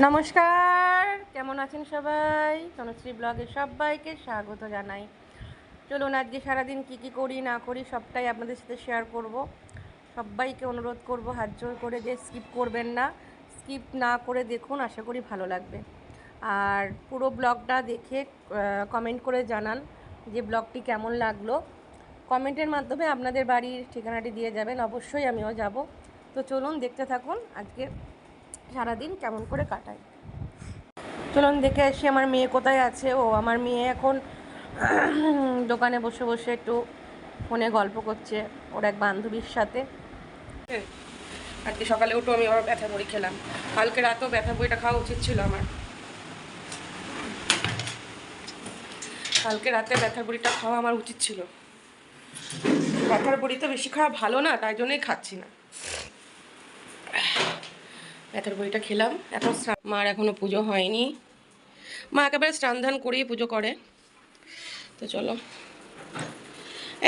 নমস্কার, কেমন আছেন সবাই? তনুশ্রী ব্লগে সবাইকে স্বাগত জানাই। চলুন আজকে সারাদিন কি কি করি, না করি, সবটাই আপনাদের সাথে শেয়ার করব। সবাইকে অনুরোধ করব, হাত জোর করে যে স্কিপ করবেন না। স্কিপ না করে দেখুন, আশা করি ভালো লাগবে। আর পুরো ব্লগটা দেখে কমেন্ট করে জানান যে ব্লগটি কেমন লাগল। কমেন্টের মাধ্যমে আপনাদের বাড়ির ঠিকানাটি দিয়ে যাবেন, অবশ্যই আমিও যাব। তো চলুন দেখতে থাকুন আজকে সারাদিন কেমন করে কাটায় চলুন দেখে আসি আমার মেয়ে কোথায় আছে। ও আমার মেয়ে এখন দোকানে বসে বসে একটু ফোনে গল্প করছে ওর এক বান্ধবীর সাথে। আজকে সকালে উঠো আমি আবার ব্যথা বড়ি খেলাম। কালকে রাতেও ব্যথা বড়িটা খাওয়া উচিত ছিল আমার। কালকে রাতে ব্যথার বড়িটা খাওয়া আমার উচিত ছিল। ব্যথার বড়ি তো বেশি খাওয়া ভালো না, তাই জন্যই খাচ্ছি না। ব্যথার বইটা খেলাম। এখন মার এখনও পুজো হয়নি। মা একেবারে স্নান ধান করেই পুজো করে। তো চলো।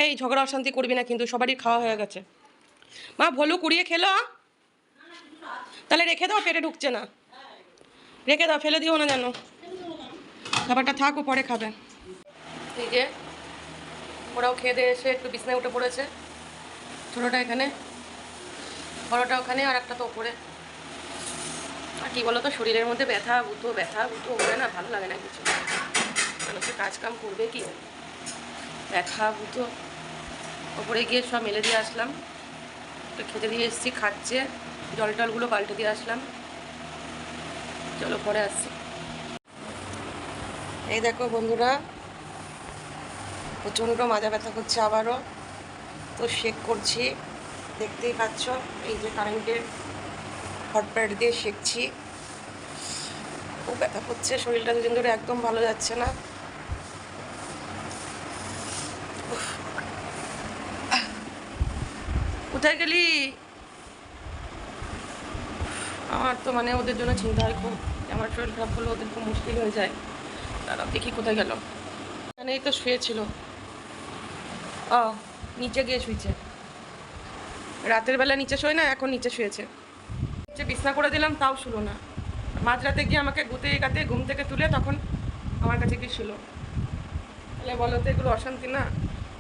এই ঝগড়া অশান্তি করবি না কিন্তু, সবারই খাওয়া হয়ে গেছে। মা, ভলু কুড়িয়ে খেলো? তাহলে রেখে দাও, পেটে ঢুকছে না। রেখে দাও, ফেলে দিও না জানো খাবারটা থাক পরে খাবে। এই যে, ওরাও খেয়ে দিয়ে এসে একটু বিছনায় উঠে পড়েছে। ছোটোটা এখানে বড়োটা ওখানে, আর একটা তো ওপরে। আর কি বলতো, শরীরের মধ্যে ব্যথা বুতো ব্যথা বুতো ওপরে না ভালো লাগে না কিছু। মানুষের কাজ কাম করবে কি? ব্যথা বুতো ওপরে গিয়ে সব মেলে দিয়ে আসলাম। তো খেতে দিয়ে এসছি, খাচ্ছে। জল টলগুলো পাল্টে দিয়ে আসলাম। চলো পরে আসছি। এই দেখো বন্ধুরা, প্রচণ্ড মাজা ব্যথা করছে আবারও। তো শেক করছি। দেখতেই পাচ্ছ, এই যে কারেন্টের হট প্যাড দিয়ে শেখছি। খুব ব্যথা করছে, শরীরটা দুদিন ধরে একদম ভালো যাচ্ছে না। কোথায় গেলি? আমার তো মানে ওদের জন্য চিন্তা হয় খুব, আমার শরীর খারাপ হলে ওদের খুব মুশকিল হয়ে যায়। তারা দেখি কোথায় গেল। মানে এই তো শুয়েছিল। ও নিচে গিয়ে শুয়েছে রাতের বেলা নিচে শোয় না, এখন নিচে শুয়েছে। যে বিছনা করে দিলাম, তাও শুলো না। মাঝরাতে গিয়ে আমাকে গুতে গাতে ঘুম থেকে তুলে তখন আমার কাছে কি শুলো। তাহলে বলো তো, এগুলো অশান্তি না?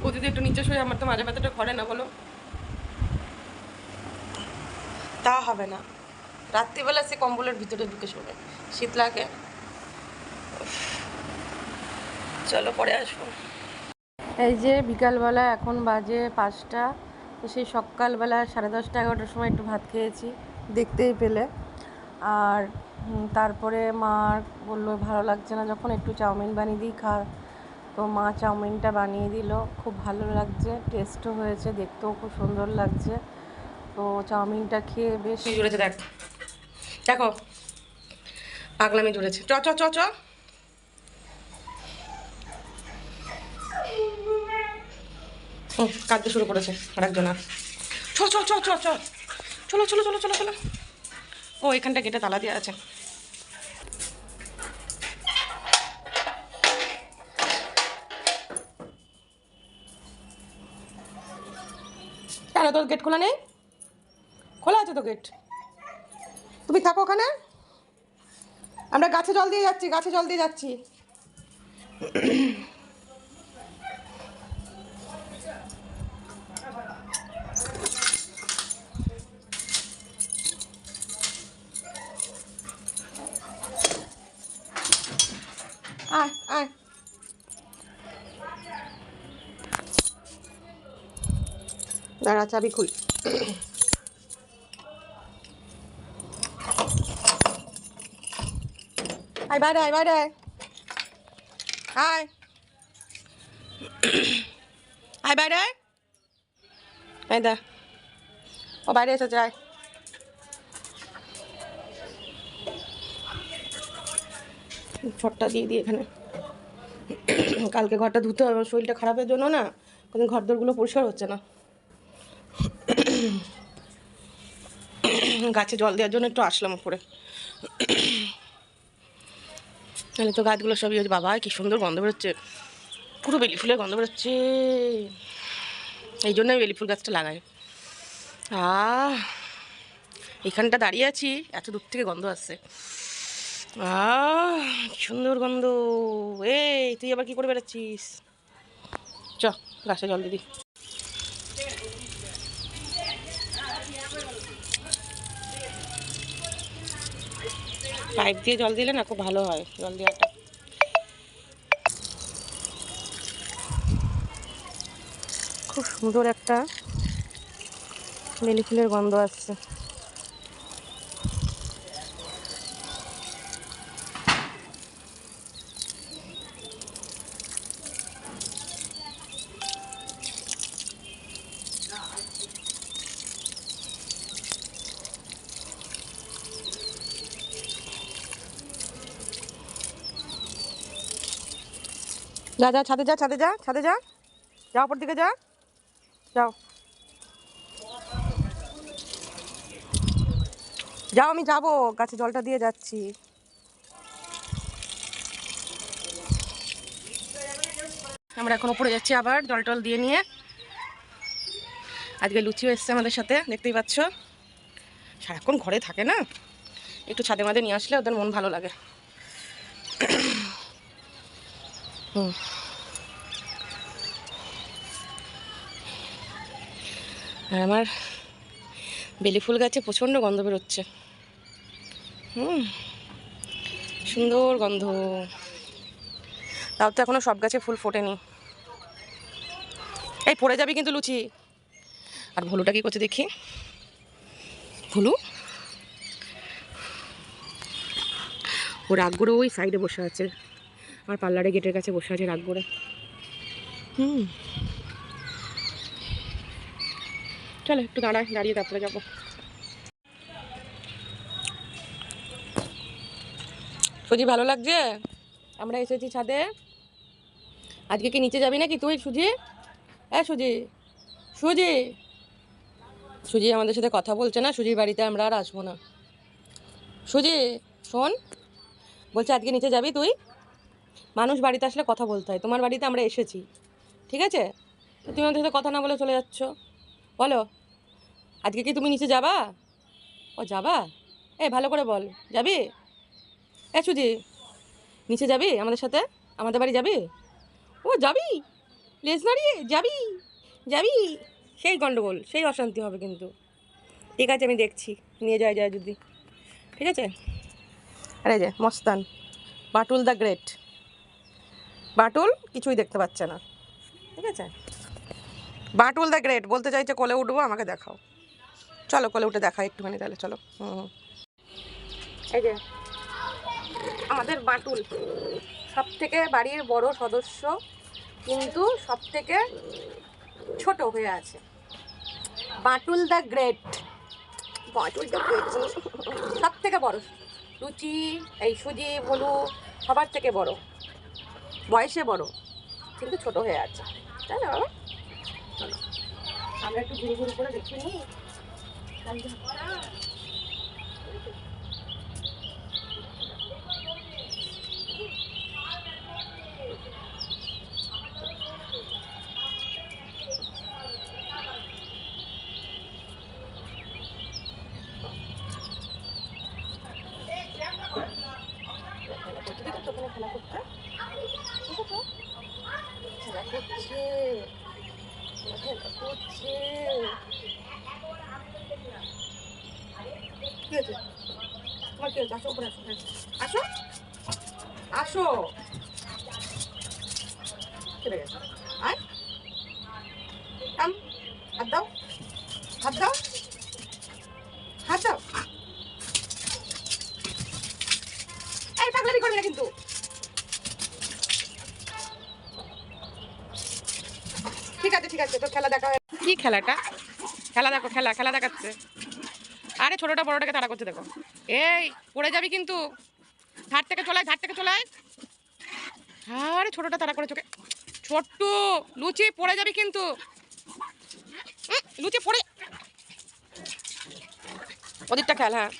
ও যদি একটু নিচে শুয়ে আমার তো মাঝে ব্যথাটা ঘরে না, বলো? তা হবে না। রাত্রিবেলা সে কম্বলের ভিতরে ঢুকে শোবে শীত লাগে। চলো, পরে আসব। এই যে বিকালবেলা, এখন বাজে পাঁচটা। তো সেই সকালবেলা সাড়ে দশটা, এগারোটার সময় একটু ভাত খেয়েছি। দেখতেই পেলে। আর তারপরে মা বলল, ভালো লাগছে না যখন একটু চাউমিন বানিয়ে দিই, খা। তো মা চাউমিনটা বানিয়ে দিল। খুব ভালো লাগছে টেস্টও হয়েছে, দেখতেও খুব সুন্দর লাগছে। তো চাউমিনটা খেয়ে বেশ জুড়েছে দেখ। দেখো, পাগলামি জুড়েছে চ চ চ চ। কাঁদতে শুরু করেছে আরেকজন আর। চ চ চ চ চ। চলো চলো চলো চলো চলো। ও, এখানটা গেটে তালা দেওয়া আছে। কেন, তোর গেট খোলা নেই? খোলা আছে তো গেট তুমি থাকো ওখানে। আমরা গাছে জল দিয়ে যাচ্ছি, গাছে জল দিয়ে যাচ্ছি। আয় আয় দাঁড়া চাবি খুল আয় বাইরে আয় বাইরে আয় আয় আয় বাইরে আয় এই দা ও বাইরে এসেছে আয় ছটটা দিয়ে দিই এখানে। কালকে ঘরটা ধুতে হবে শরীরটা খারাপের জন্য না কোনো ঘর দরগুলো পরিষ্কার হচ্ছে না। গাছে জল দেওয়ার জন্য একটু আসলাম উপরে। তাহলে তো গাছগুলো সবই হচ্ছে বাবা, কি সুন্দর গন্ধ বেরোচ্ছে। পুরো বেলি ফুলের গন্ধ বেরোচ্ছে। এই জন্য আমি বেলি ফুল গাছটা লাগাই। আহ এখানটা দাঁড়িয়ে আছি, এত দূর থেকে গন্ধ আসছে। সুন্দর গন্ধ। এই, তুই আবার কি করে বেড়াচ্ছিস? চ, গাছে জল দিদি পাইপ দিয়ে জল দিলে না খুব ভালো হয়, জল দেওয়াটা। খুব সুন্দর একটা বেলি ফুলের গন্ধ আসছে। যা যা, ছাদে যা ছাদে যা ছাদে যা। যা, ওপর দিকে যা। যাও। যাও, আমি যাব। গাছে জলটা দিয়ে যাচ্ছি। আমরা এখন উপরে যাচ্ছি আবার, জল টল দিয়ে নিয়ে। আজকে লুচিও এসছে আমাদের সাথে, দেখতেই পাচ্ছ। সারাক্ষণ ঘরে থাকে না। একটু ছাদে মাদে নিয়ে আসলে ওদের মন ভালো লাগে হুম আর আমার বেলি ফুল গাছে প্রচণ্ড গন্ধ বেরোচ্ছে। হুম। সুন্দর গন্ধ। তাও তো এখনও সব গাছে ফুল ফোটেনি। এই পড়ে যাবি কিন্তু লুচি। আর ভুলুটা কি করছে দেখি। ভুলু? ও রাগ করে ওই সাইডে বসে আছে। আমার পার্লারে গেটের কাছে বসে আছে রাগ করে। হুম। চলো একটু দাঁড়ায় দাঁড়িয়ে তারপরে যাব। সুজি ভালো লাগছে? আমরা এসেছি ছাদে। আজকে কি নিচে যাবি নাকি তুই সুজি? হ্যাঁ সুজি সুজি। সুজি আমাদের সাথে কথা বলছে না সুজির বাড়িতে আমরা আর আসব না। সুজি শোন বলছে আজকে নিচে যাবি তুই? মানুষ বাড়িতে আসলে কথা বলতে হয়। তোমার বাড়িতে আমরা এসেছি। ঠিক আছে? তো তুমি আমাদের সাথে কথা না বলে চলে যাচ্ছ। বলো, আজকে কি তুমি নিচে যাবা? ও, যাবা? এ ভালো করে বল। যাবি? এ, সুজি, নিচে যাবি আমাদের সাথে? আমাদের বাড়ি যাবি? ও, যাবি? লেজ নাড়িয়ে, যাবি? যাবি? সেই গণ্ডগোল সেই অশান্তি হবে কিন্তু। ঠিক আছে, আমি দেখছি। নিয়ে যায় যায় যদি ঠিক আছে? আরে যে, মস্তান, বাটুল দ্য গ্রেট। বাটুল কিছুই দেখতে পাচ্ছে না। ঠিক আছে? বাটুল দ্য গ্রেট বলতে চাইছে কোলে উঠবো, আমাকে দেখাও। চলো কোলে উঠে দেখা একটুখানি তাহলে, চলো। হুম এই যে, আমাদের বাটুল সব থেকে বাড়ির বড় সদস্য, কিন্তু সব থেকে ছোট হয়ে আছে। Batul the great Batul the great সব থেকে বড়। লুচি, এই সুজি ভলু সবার থেকে বড়। বয়সে বড় কিন্তু ছোট হয়ে আছে। তাই না বাবা? চলো আমরা একটু ঘুরে ঘুরে করে দেখে নিই। খেলা করছে খেলা করছে খেলা করছে কি হয়েছে তোমার কি হয়েছে আসো আসো চলে গেছে আয় হাত দাও হাত দাও হাত এই পাগলামি করবে কিন্তু ঠিক আছে ঠিক আছে তো খেলা দেখা খেলাটা? খেলা দেখো, খেলা খেলা দেখাচ্ছে। আরে ছোটটা বড়টাকে তাড়া করছে, দেখো। এই, পড়ে যাবি কিন্তু। ধার থেকে চলায় ধার থেকে চলায় আরে ছোটটা তাড়া করে চোখে ছোট্ট, লুচি, পড়ে যাবি কিন্তু। লুচি, পড়ে। ওদিকটা খেল হ্যাঁ।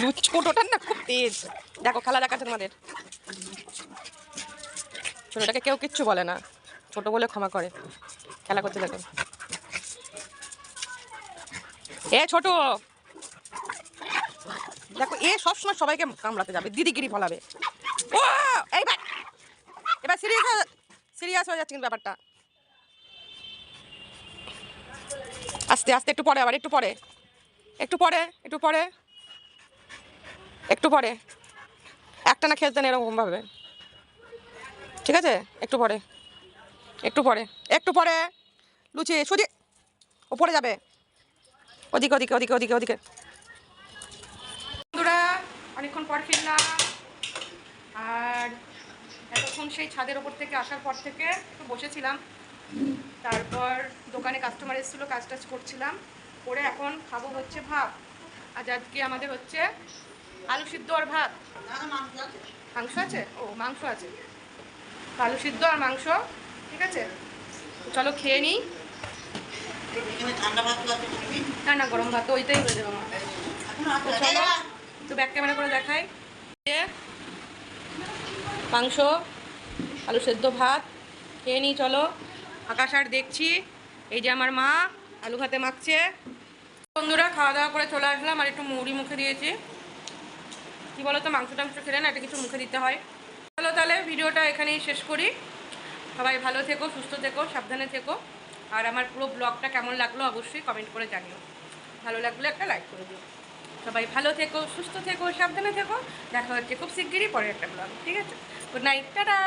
লুচ, ছোটটার না খুব তেজ। দেখো, খেলা দেখাচ্ছে তোমাদের। ছোটটাকে কেউ কিচ্ছু বলে না। ছোট বলে ক্ষমা করে। খেলা করতে দেখো এ ছোট। দেখো, এ সবসময় সবাইকে কামড়াতে যাবে, দিদিগিরি ফলাবে। ও, এইবার, এবার সিরিয়াস সিরিয়াস হয়ে যাচ্ছে কিন্তু ব্যাপারটা। আস্তে আস্তে, একটু পরে আবার, একটু পরে। একটু পরে একটু পরে। একটু পরে। একটা না খেলতেন এরকমভাবে ঠিক আছে? একটু পরে। একটু পরে। একটু পরে। লুচি, সুজি। ওপরে যাবে। ওদিকে ওদিকে ওদিকে ওদিকে ওদিকে। বন্ধুরা, অনেকক্ষণ পর ফিরলাম। আর এতক্ষণ সেই ছাদের ওপর থেকে আসার পর থেকে একটু বসেছিলাম। তারপর দোকানে কাস্টমার এসেছিল, কাজ টাজ করছিলাম। করে এখন খাব হচ্ছে ভাত। আজ আজকে আমাদের হচ্ছে আলু সিদ্ধ আর ভাত। মাংস আছে? ও, মাংস আছে। আলু সিদ্ধ আর মাংস, ঠিক আছে? চলো খেয়ে নিই। ঠান্ডা ভাত না না গরম ভাত ওইটাই হয়ে যাবে আমার। তো ব্যাক ক্যামেরা করে দেখাই। মাংস আলু সেদ্ধ ভাত খেয়ে নিই চলো। আকাশ আর দেখছি এই যে আমার মা আলু ভাতে মাখছে। বন্ধুরা খাওয়া দাওয়া করে চলে আসলাম আর একটু মুড়ি মুখে দিয়েছি। কী বলো তো মাংস টাংস খেলে না এটা কিছু মুখে দিতে হয়। চলো তাহলে ভিডিওটা এখানেই শেষ করি। সবাই ভালো থেকো, সুস্থ থেকো, সাবধানে থেকো। আর আমার পুরো ব্লগটা কেমন লাগল অবশ্যই কমেন্ট করে জানিও। ভালো লাগলে একটা লাইক করে দিও। সবাই ভালো থেকো, সুস্থ থেকো, সাবধানে থেকো। দেখা হচ্ছে খুব শিগগিরই পরে একটা ব্লগ ঠিক আছে? Good night tata!